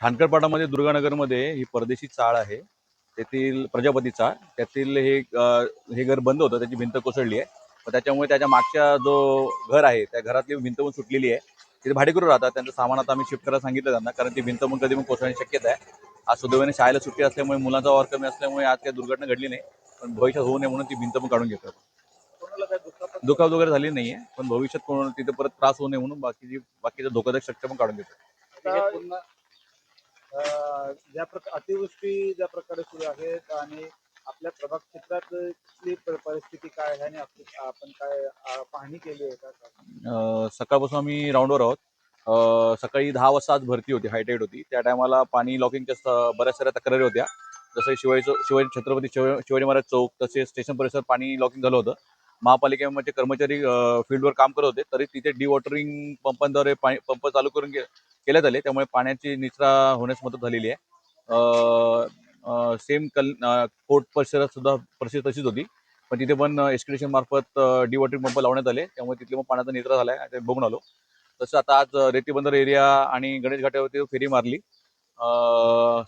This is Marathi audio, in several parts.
ठाणकरपाटामध्ये दुर्गानगरमध्ये ही परदेशी चाळ आहे. तेथील प्रजापती चाळ. त्यातील हे हे घर बंद होतं. त्याची भिंत कोसळली आहे. पण त्याच्यामुळे त्याच्या मागच्या जो घर आहे त्या घरातली भिंत पण सुटलेली आहे. तिथे भाडेकरू राहतात. त्यांचं सामान आता आम्ही शिफ्ट करायला सांगितलं त्यांना. कारण ती भिंत मग कधी मग कोसळण्याची शक्यता आहे. आज सुदैवाने शाळेला सुट्टी असल्यामुळे मुलांचा वावर कमी असल्यामुळे आज काही दुर्घटना घडली नाही. पण भविष्यात होऊ नये म्हणून ती भिंत पण काढून घेतात दुखापत वगैरे झाली नाहीये. पण भविष्यात कोण तिथे परत त्रास होऊ नये म्हणून बाकीची बाकीचं धोकादायक स्ट्रक्चर पण काढून घेतात ज्या प्रकार अतिवृष्टी ज्या प्रकारे सुरू आहेत आणि आपल्या प्रभाग क्षेत्रातली परिस्थिती काय आहे आणि आपण काय पाहणी केली आहे का? सकाळपासून आम्ही राऊंडवर आहोत. सकाळी दहा वाजता आज भरती होती हायटाईट होती. त्या टायमाला पाणी लॉकिंगच्या बऱ्याच साऱ्या तक्रारी होत्या. जसं शिवाजी शिवाजी छत्रपती शिव- शिवाजी महाराज चौक तसेच स्टेशन परिसर पाणी लॉकिंग झालं होतं. महापालिकेमध्ये कर्मचारी फील्डवर काम करत होते. तरी तिथे डिवॉटरिंग पंपांद्वारे पाणी पंप चालू करून गे- केल्यात आले त्यामुळे पाण्याची निचरा होण्यास मदत झालेली आहे. सेम कल कोर्ट परिसरात सुद्धा परिस्थिती तशीच होती. पण तिथे पण एस्टिमेशन मार्फत डिवॉटरिंग पंप लावण्यात आले. त्यामुळे तिथले मग पाण्याचा निचरा झाला आहे ते बघून आलो. तसं आता आज रेती बंदर एरिया आणि गणेश घाटावरती फेरी मारली.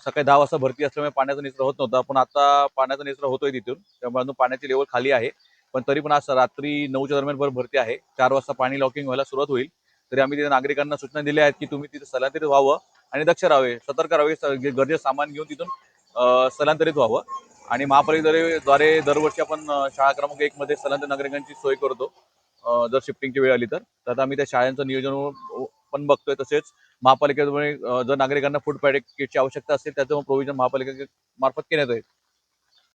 सकाळी दहा वाजता भरती असल्यामुळे पाण्याचा निचरा होत नव्हता. पण आता पाण्याचा निचरा होतोय तिथून. त्यामुळे अजून पाण्याची लेवल खाली आहे. पण तरी पण आज रात्री नऊच्या दरम्यान भर भरती आहे. चार वाजता पाणी लॉकिंग व्हायला सुरुवात होईल. तरी आम्ही तिथे नागरिकांना सूचना दिल्या आहेत की तुम्ही तिथे स्थलांतरित व्हावं आणि दक्ष राहावे सतर्क राहावे गरजेचं सामान घेऊन तिथून स्थलांतरित व्हावं. आणि महापालिकेद्वारे द्वारे दरवर्षी आपण शाळा क्रमांक एक मध्ये स्थलांतर नागरिकांची सोय करतो जर शिफ्टिंगची वेळ आली तर. तर आता आम्ही त्या शाळांचं नियोजन पण बघतोय तसेच महापालिकेद्वारे जर नागरिकांना फूड पॅकेटची आवश्यकता असेल त्याचं प्रोव्हिजन महापालिके मार्फत केण्यात येईल